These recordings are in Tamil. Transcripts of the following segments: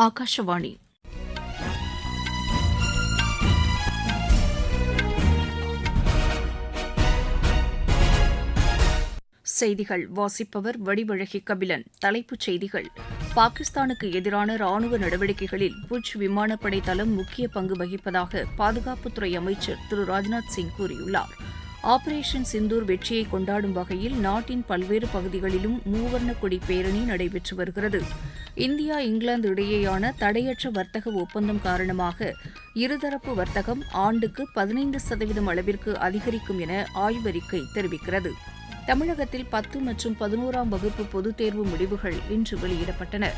ஆகாஷவாணி செய்திகள். வாசிப்பவர் வடிவழகி கபிலன். தலைப்புச் செய்திகள். பாகிஸ்தானுக்கு எதிரான ராணுவ நடவடிக்கைகளில் புஜ் விமானப்படை தளம் முக்கிய பங்கு வகிப்பதாக பாதுகாப்புத்துறை அமைச்சர் திரு ராஜ்நாத் சிங் கூறியுள்ளார். ஆபரேஷன் சிந்தூர் வெற்றியை கொண்டாடும் வகையில் நாட்டின் பல்வேறு பகுதிகளிலும் மூவர்ண கொடி பேரணி நடைபெற்று வருகிறது. இந்தியா இங்கிலாந்து இடையேயான தடையற்ற வர்த்தக ஒப்பந்தம் காரணமாக இருதரப்பு வர்த்தகம் ஆண்டுக்கு பதினைந்து சதவீதம் அளவிற்கு அதிகரிக்கும் என ஆய்வறிக்கை தெரிவிக்கிறது. தமிழகத்தில் பத்து மற்றும் பதினோராம் வகுப்பு பொதுத் தேர்வு முடிவுகள் இன்று வெளியிடப்பட்டன.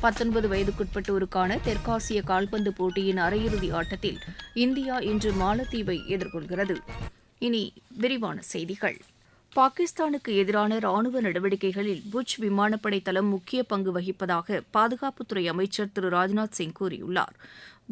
பத்தொன்பது வயதுக்குட்பட்டோருக்கான தெற்காசிய கால்பந்து போட்டியின் அரையிறுதி ஆட்டத்தில் இந்தியா இன்று மாலத்தீவை எதிர்கொள்கிறது. இனி விரிவான செய்திகள். பாகிஸ்தானுக்கு எதிரான ராணுவ நடவடிக்கைகளில் புஜ் விமானப்படை தளம் முக்கிய பங்கு வகிப்பதாக பாதுகாப்புத்துறை அமைச்சர் திரு ராஜ்நாத் சிங் கூறியுள்ளார்.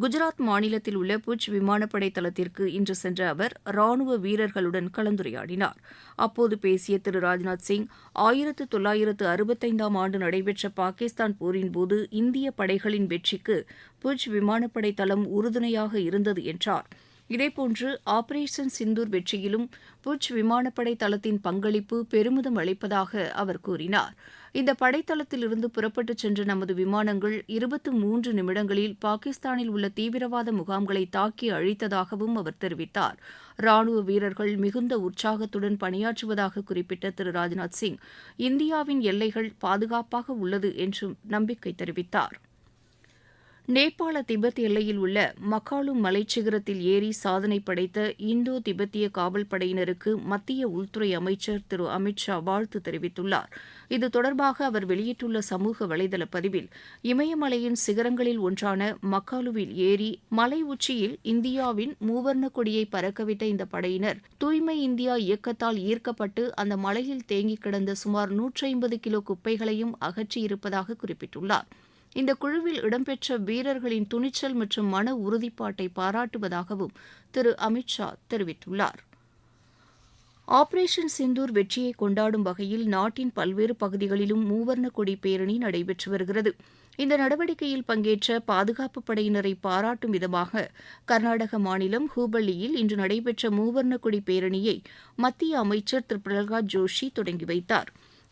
குஜராத் மாநிலத்தில் உள்ள புஜ் விமானப்படை தளத்திற்கு இன்று சென்ற அவர் ராணுவ வீரர்களுடன் கலந்துரையாடினார். அப்போது பேசிய திரு ராஜ்நாத் சிங் ஆயிரத்து தொள்ளாயிரத்து அறுபத்தைந்தாம் ஆண்டு நடைபெற்ற பாகிஸ்தான் போரின்போது இந்திய படைகளின் வெற்றிக்கு புஜ் விமானப்படை தளம் உறுதுணையாக இருந்தது என்றார். இதேபோன்று ஆபரேஷன் சிந்தூர் வெற்றியிலும் புஜ் விமானப்படை தளத்தின் பங்களிப்பு பெருமிதம் அளிப்பதாக அவர் கூறினார். இந்த படைத்தளத்திலிருந்து புறப்பட்டுச் சென்ற நமது விமானங்கள் இருபத்து மூன்று நிமிடங்களில் பாகிஸ்தானில் உள்ள தீவிரவாத முகாம்களை தாக்கி அழித்ததாகவும் அவர் தெரிவித்தார். ராணுவ வீரர்கள் மிகுந்த உற்சாகத்துடன் பணியாற்றுவதாக குறிப்பிட்ட திரு. ராஜ்நாத் சிங் இந்தியாவின் எல்லைகள் பாதுகாப்பாக உள்ளது என்றும் நம்பிக்கை தெரிவித்தார். நேபாள திபெத் எல்லையில் உள்ள மக்காலும் மலைச்சிகரத்தில் ஏறி சாதனை படைத்த இந்தோ திபெத்திய காவல் படையினருக்கு மத்திய உள்துறை அமைச்சர் திரு அமித் ஷா வாழ்த்து தெரிவித்துள்ளார். இது தொடர்பாக அவர் வெளியிட்டுள்ள சமூக வலைதள பதிவில் இமயமலையின் சிகரங்களில் ஒன்றான மக்காலுவில் ஏறி மலை உச்சியில் இந்தியாவின் மூவர்ண கொடியை பறக்கவிட்ட இந்த படையினர் தூய்மை இந்தியா இயக்கத்தால் ஈர்க்கப்பட்டு அந்த மலையில் தேங்கிக் கிடந்த சுமார் நூற்றி ஐம்பது கிலோ குப்பைகளையும் அகற்றியிருப்பதாக குறிப்பிட்டுள்ளார். இந்த குழுவில் இடம்பெற்ற வீரர்களின் துணிச்சல் மற்றும் மன உறுதிப்பாட்டை பாராட்டுவதாகவும் திரு அமித்ஷா தெரிவித்துள்ளார். ஆபரேஷன் சிந்தூர் வெற்றியை கொண்டாடும் வகையில் நாட்டின் பல்வேறு பகுதிகளிலும் மூவர்ண கொடி பேரணி நடைபெற்று வருகிறது. இந்த நடவடிக்கையில் பங்கேற்ற பாதுகாப்பு படையினரை பாராட்டும் விதமாக கர்நாடக மாநிலம் ஹூபள்ளியில் இன்று நடைபெற்ற மூவர்ண கொடி பேரணியை மத்திய அமைச்சர் திரு. பிரகலாத் ஜோஷி தொடங்கி வைத்தாா்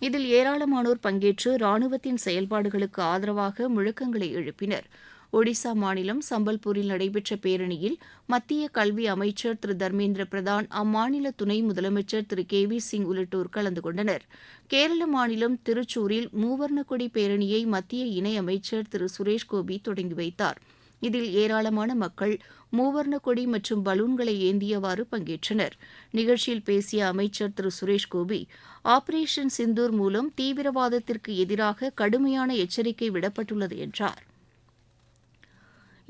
இதில் ஏராளமானோர் பங்கேற்று ராணுவத்தின் செயல்பாடுகளுக்கு ஆதரவாக முழக்கங்களை எழுப்பினர். ஒடிசா மாநிலம் சம்பல்பூரில் நடைபெற்ற பேரணியில் மத்திய கல்வி அமைச்சர் திரு தர்மேந்திர பிரதான் அம்மாநில துணை முதலமைச்சர் திரு கே வி சிங் உள்ளிட்டோர் கலந்து கொண்டனர். கேரள மாநிலம் திருச்சூரில் மூவர்ணக்கொடி பேரணியை மத்திய இணையமைச்சர் திரு சுரேஷ் கோபி தொடங்கி வைத்தார். இதில் ஏராளமான மக்கள் மூவர்ண கொடி மற்றும் பலூன்களை ஏந்தியவாறு பங்கேற்றனர். நிகழ்ச்சியில் பேசிய அமைச்சர் திரு. சுரேஷ் கோபி ஆபரேஷன் சிந்தூர் மூலம் தீவிரவாதத்திற்கு எதிராக கடுமையான எச்சரிக்கை விடப்பட்டுள்ளது என்றார்.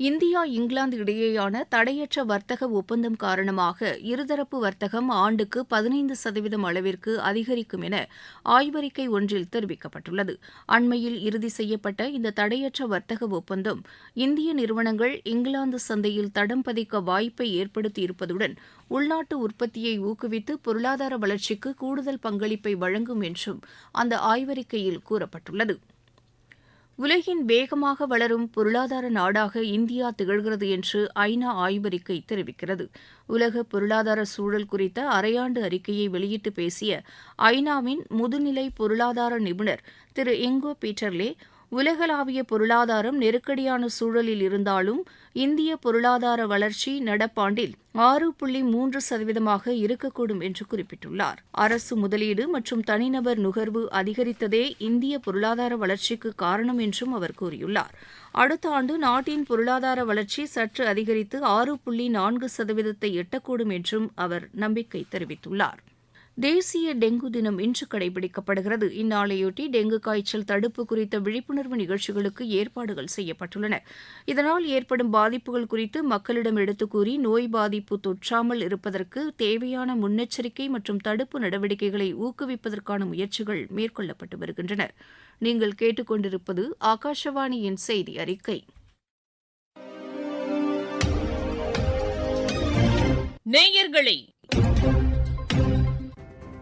இந்தியா இங்கிலாந்து இடையேயான தடையற்ற வர்த்தக ஒப்பந்தம் காரணமாக இருதரப்பு வர்த்தகம் ஆண்டுக்கு பதினைந்து சதவீதம் அளவிற்கு அதிகரிக்கும் என ஆய்வறிக்கை ஒன்றில் தெரிவிக்கப்பட்டுள்ளது. அண்மையில் இறுதி செய்யப்பட்ட இந்த தடையற்ற வர்த்தக ஒப்பந்தம் இந்திய நிறுவனங்கள் இங்கிலாந்து சந்தையில் தடம் பதிக்க வாய்ப்பை ஏற்படுத்தியிருப்பதுடன் உள்நாட்டு உற்பத்தியை ஊக்குவித்து பொருளாதார வளர்ச்சிக்கு கூடுதல் பங்களிப்பை வழங்கும் என்றும் அந்த ஆய்வறிக்கையில் கூறப்பட்டுள்ளது. உலகின் வேகமாக வளரும் பொருளாதார நாடாக இந்தியா திகழ்கிறது என்று ஐநா ஆய்வறிக்கை தெரிவிக்கிறது. உலக பொருளாதார சூழல் குறித்த அரையாண்டு அறிக்கையை வெளியிட்டு பேசிய ஐநாவின் முதுநிலை பொருளாதார நிபுணர் திரு எங்கோ பீட்டர்லே உலகளாவிய பொருளாதாரம் நெருக்கடியான சூழலில் இருந்தாலும் இந்திய பொருளாதார வளர்ச்சி நடப்பாண்டில் ஆறு புள்ளி மூன்று சதவீதமாக இருக்கக்கூடும் என்று குறிப்பிட்டுள்ளார். அரசு முதலீடு மற்றும் தனிநபர் நுகர்வு அதிகரித்ததே இந்திய பொருளாதார வளர்ச்சிக்கு காரணம் என்றும் அவர் கூறியுள்ளார். அடுத்த ஆண்டு நாட்டின் பொருளாதார வளர்ச்சி சற்று அதிகரித்து ஆறு புள்ளி நான்கு சதவீதத்தை எட்டக்கூடும் என்றும் அவர் நம்பிக்கை தெரிவித்துள்ளார். தேசிய டெங்கு தினம் இன்று கடைபிடிக்கப்படுகிறது. இந்நாளையொட்டி டெங்கு காய்ச்சல் தடுப்பு குறித்த விழிப்புணர்வு நிகழ்ச்சிகளுக்கு ஏற்பாடுகள் செய்யப்பட்டுள்ளன. இதனால் ஏற்படும் பாதிப்புகள் குறித்து மக்களிடம் எடுத்துக்கூறி நோய் பாதிப்பு தொற்றாமல் இருப்பதற்கு தேவையான முன்னெச்சரிக்கை மற்றும் தடுப்பு நடவடிக்கைகளை ஊக்குவிப்பதற்கான முயற்சிகள் மேற்கொள்ளப்பட்டு வருகின்றன. நீங்கள் கேட்டுக்கொண்டிருப்பது ஆகாஷவாணியின் செய்தி அறிக்கை. நேயர்களே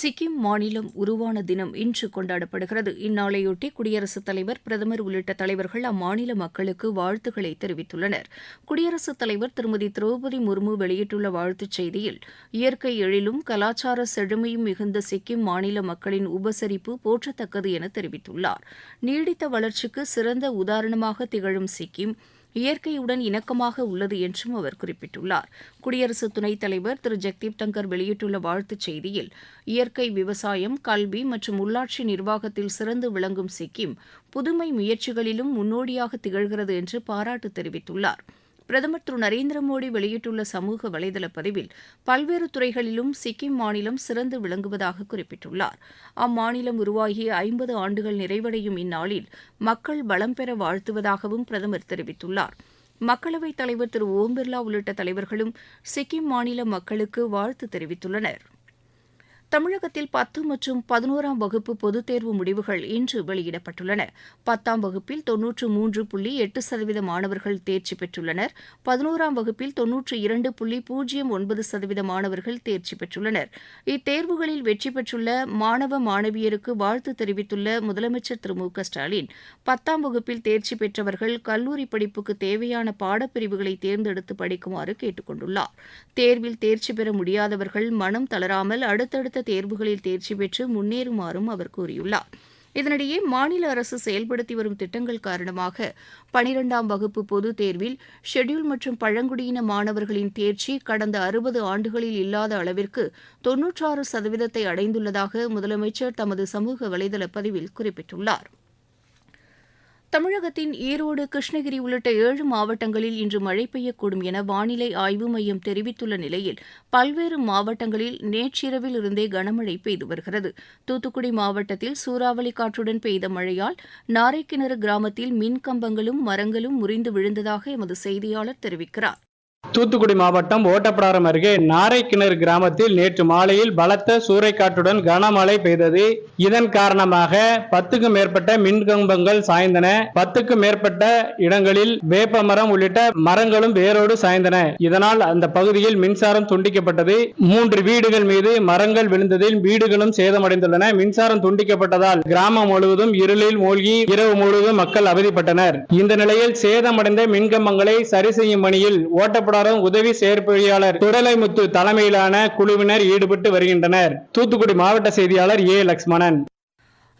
சிக்கிம் மாநிலம் உருவான தினம் இன்று கொண்டாடப்படுகிறது. இந்நாளையொட்டி குடியரசுத் தலைவர் பிரதமர் உள்ளிட்ட தலைவர்கள் அம்மாநில மக்களுக்கு வாழ்த்துக்களை தெரிவித்துள்ளனர். குடியரசுத் தலைவர் திருமதி திரௌபதி முர்மு வெளியிட்டுள்ள வாழ்த்துச் செய்தியில் இயற்கை எழிலும் கலாச்சார செழுமையும் மிகுந்த சிக்கிம் மாநில மக்களின் உபசரிப்பு போற்றத்தக்கது என தெரிவித்துள்ளார். நீடித்த வளர்ச்சிக்கு சிறந்த உதாரணமாக திகழும் சிக்கிம் இயற்கையுடன் இணக்கமாக உள்ளது என்றும் அவர் குறிப்பிட்டுள்ளார். குடியரசு துணைத் தலைவர் திரு. ஜெக்தீப் டங்கர் வெளியிட்டுள்ள வாழ்த்துச் செய்தியில் இயற்கை விவசாயம் கல்வி மற்றும் உள்ளாட்சி நிர்வாகத்தில் சிறந்து விளங்கும் சிக்கிம் புதுமை முயற்சிகளிலும் முன்னோடியாக திகழ்கிறது என்று பாராட்டு தெரிவித்துள்ளார். பிரதமர் திரு நரேந்திர மோடி வெளியிட்டுள்ள சமூக வலைதள பதிவில் பல்வேறு துறைகளிலும் சிக்கிம் மாநிலம் சிறந்து விளங்குவதாக குறிப்பிட்டுள்ளார். அம்மாநிலம் உருவாகி ஐம்பது ஆண்டுகள் நிறைவடையும் இந்நாளில் மக்கள் வளம் பெற வாழ்த்துவதாகவும் பிரதமர் தெரிவித்துள்ளார். மக்களவைத் தலைவர் திரு ஓம் பிர்லா உள்ளிட்ட தலைவர்களும் சிக்கிம் மாநில மக்களுக்கு வாழ்த்து தெரிவித்துள்ளனர். தமிழகத்தில் பத்து மற்றும் பதினோராம் வகுப்பு பொதுத் தேர்வு முடிவுகள் இன்று வெளியிடப்பட்டுள்ளன. பத்தாம் வகுப்பில் தொன்னூற்று மூன்று புள்ளி எட்டு சதவீத மாணவர்கள் தேர்ச்சி பெற்றுள்ளனர். பதினோராம் வகுப்பில் தொன்னூற்று இரண்டு புள்ளி பூஜ்ஜியம் ஒன்பது சதவீத மாணவர்கள் தேர்ச்சி பெற்றுள்ளனர். இத்தேர்வுகளில் வெற்றி பெற்றுள்ள மாணவ மாணவியருக்கு வாழ்த்து தெரிவித்துள்ள முதலமைச்சர் திரு மு க ஸ்டாலின் பத்தாம் வகுப்பில் தேர்ச்சி பெற்றவர்கள் கல்லூரி படிப்புக்கு தேவையான பாடப்பிரிவுகளை தேர்ந்தெடுத்து படிக்குமாறு கேட்டுக் கொண்டுள்ளார் தேர்வில் தேர்ச்சி பெற முடியாதவர்கள் மனம் தளராமல் அடுத்தடுத்த தேர்வுகளில் தேர்ச்சி பெற்று முன்னேறுமாறும் அவர் கூறியுள்ளார். இதனிடையே மாநில அரசு செயல்படுத்தி வரும் திட்டங்கள் காரணமாக பனிரெண்டாம் வகுப்பு பொதுத் தேர்வில் ஷெட்யூல் மற்றும் பழங்குடியின மாணவர்களின் தேர்ச்சி கடந்த அறுபது ஆண்டுகளில் இல்லாத அளவிற்கு தொன்னூற்றாறு சதவீதத்தை அடைந்துள்ளதாக முதலமைச்சர் தமது சமூக வலைதள பதிவில் குறிப்பிட்டுள்ளார். தமிழகத்தின் ஈரோடு கிருஷ்ணகிரி உள்ளிட்ட ஏழு மாவட்டங்களில் இன்று மழை பெய்யக்கூடும் என வானிலை ஆய்வு மையம் தெரிவித்துள்ள நிலையில் பல்வேறு மாவட்டங்களில் நேற்றிரவில் இருந்தே கனமழை பெய்து வருகிறது. தூத்துக்குடி மாவட்டத்தில் சூறாவளி காற்றுடன் பெய்த மழையால் நாரைக்கிணறு கிராமத்தில் மின் கம்பங்களும் மரங்களும் முறிந்து விழுந்ததாக எமது செய்தியாளர் தெரிவிக்கிறார். தூத்துக்குடி மாவட்டம் ஓட்டப்படாரம் அருகே நாரைக்கிணறு கிராமத்தில் நேற்று மாலையில் பலத்த சூறைக்காற்றுடன் கனமழை பெய்தது. இதன் காரணமாக பத்துக்கும் மேற்பட்ட மின்கம்பங்கள் சாய்ந்தன. பத்துக்கும் மேற்பட்ட இடங்களில் வேப்ப மரம் உள்ளிட்ட மரங்களும் வேரோடு சாய்ந்தன. இதனால் அந்த பகுதியில் மின்சாரம் துண்டிக்கப்பட்டது. மூன்று வீடுகள் மீது மரங்கள் விழுந்ததில் வீடுகளும் சேதமடைந்துள்ளன. மின்சாரம் துண்டிக்கப்பட்டதால் கிராமம் முழுவதும் இருளில் மூழ்கி இரவு முழுவதும் மக்கள் அவதிப்பட்டனர். இந்த நிலையில் சேதமடைந்த மின்கம்பங்களை சரி செய்யும் பணியில் ஓட்டப்படாரம் உதவி செயற்பொழியாளர் துடலைமுத்து தலைமையிலான குழுவினர் ஈடுபட்டு வருகின்றனர். தூத்துக்குடி மாவட்ட செய்தியாளர் ஏ. லக்ஷ்மணன்.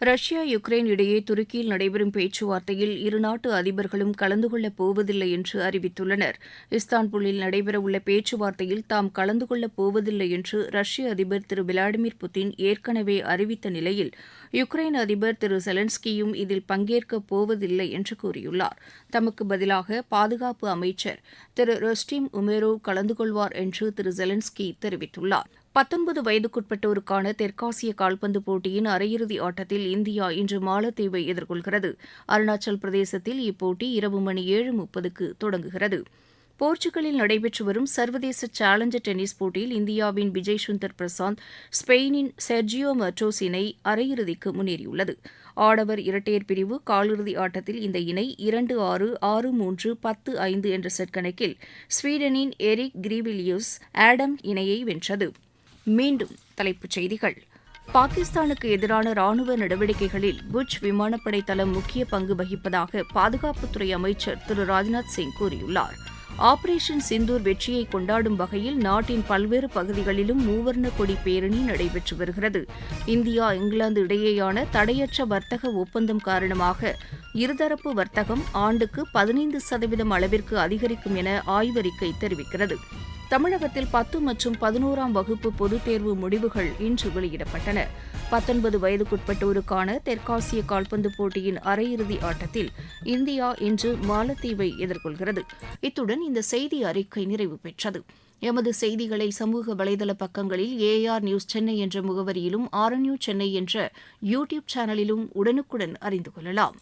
ரஷ்யா யுக்ரைன் இடையே துருக்கியில் நடைபெறும் பேச்சுவார்த்தையில் இருநாட்டு அதிபர்களும் கலந்து கொள்ளப் போவதில்லை என்று அறிவித்துள்ளனர். இஸ்தான்புல்லில் நடைபெறவுள்ள பேச்சுவார்த்தையில் தாம் கலந்து கொள்ளப் போவதில்லை என்று ரஷ்ய அதிபர் திரு விளாடிமிர் புட்டின் ஏற்கனவே அறிவித்த நிலையில் யுக்ரைன் அதிபர் திரு செலன்ஸ்கியும் இதில் பங்கேற்கப் போவதில்லை என்று கூறியுள்ளார். தமக்கு பதிலாக பாதுகாப்பு அமைச்சர் திரு ரொஸ்டிம் உமேரோவ் கலந்து கொள்வார் என்று திரு செலன்ஸ்கி தெரிவித்துள்ளார். பத்தொன்பது வயதுக்குட்பட்டோருக்கான தெற்காசிய கால்பந்து போட்டியின் அரையிறுதி ஆட்டத்தில் இந்தியா இன்று மாலத்தீவை எதிர்கொள்கிறது. அருணாச்சல் பிரதேசத்தில் இப்போட்டி இரவு மணி ஏழு முப்பதுக்கு தொடங்குகிறது. போர்ச்சுகலில் நடைபெற்று வரும் சர்வதேச சேலஞ்சர் டென்னிஸ் போட்டியில் இந்தியாவின் விஜய் சுந்தர் பிரசாந்த் ஸ்பெயினின் செர்ஜியோ மர்டோஸ் இணை அரையிறுதிக்கு முன்னேறியுள்ளது. ஆடவர் இரட்டையர் பிரிவு காலிறுதி ஆட்டத்தில் இந்த இணை இரண்டு ஆறு ஆறு மூன்று பத்து ஐந்து என்ற செட் கணக்கில் ஸ்வீடனின் எரிக் கிரீவிலியூஸ் ஆடம் இணையை வென்றது. மீண்டும் தலைப்புச் செய்திகள். பாகிஸ்தானுக்கு எதிரான ராணுவ நடவடிக்கைகளில் புஜ் விமானப்படை தளம் முக்கிய பங்கு வகிப்பதாக பாதுகாப்புத்துறை அமைச்சர் திரு. ராஜ்நாத் சிங் கூறியுள்ளார். ஆபரேஷன் சிந்தூர் வெற்றியை கொண்டாடும் வகையில் நாட்டின் பல்வேறு பகுதிகளிலும் மூவர்ண கொடி பேரணி நடைபெற்று வருகிறது. இந்தியா இங்கிலாந்து இடையேயான தடையற்ற வர்த்தக ஒப்பந்தம் காரணமாக இருதரப்பு வர்த்தகம் ஆண்டுக்கு பதினைந்து சதவீதம் அளவிற்கு அதிகரிக்கும் என ஆய்வறிக்கை தெரிவிக்கிறது. தமிழகத்தில் பத்து மற்றும் பதினோராம் வகுப்பு பொதுத் தேர்வு முடிவுகள் இன்று வெளியிடப்பட்டன. பத்தொன்பது வயதுக்குட்பட்டோருக்கான தெற்காசிய கால்பந்து போட்டியின் அரையிறுதி ஆட்டத்தில் இந்தியா இன்று மாலத்தீவை எதிர்கொள்கிறது. இத்துடன் இந்த செய்தி அறிக்கை நிறைவு பெற்றது. எமது செய்திகளை சமூக வலைதள பக்கங்களில் ஏஆர் நியூஸ் சென்னை என்ற முகவரியிலும் ஆர்என்யூ சென்னை என்ற யூடியூப் சேனலிலும் உடனுக்குடன் அறிந்து கொள்ளலாம்.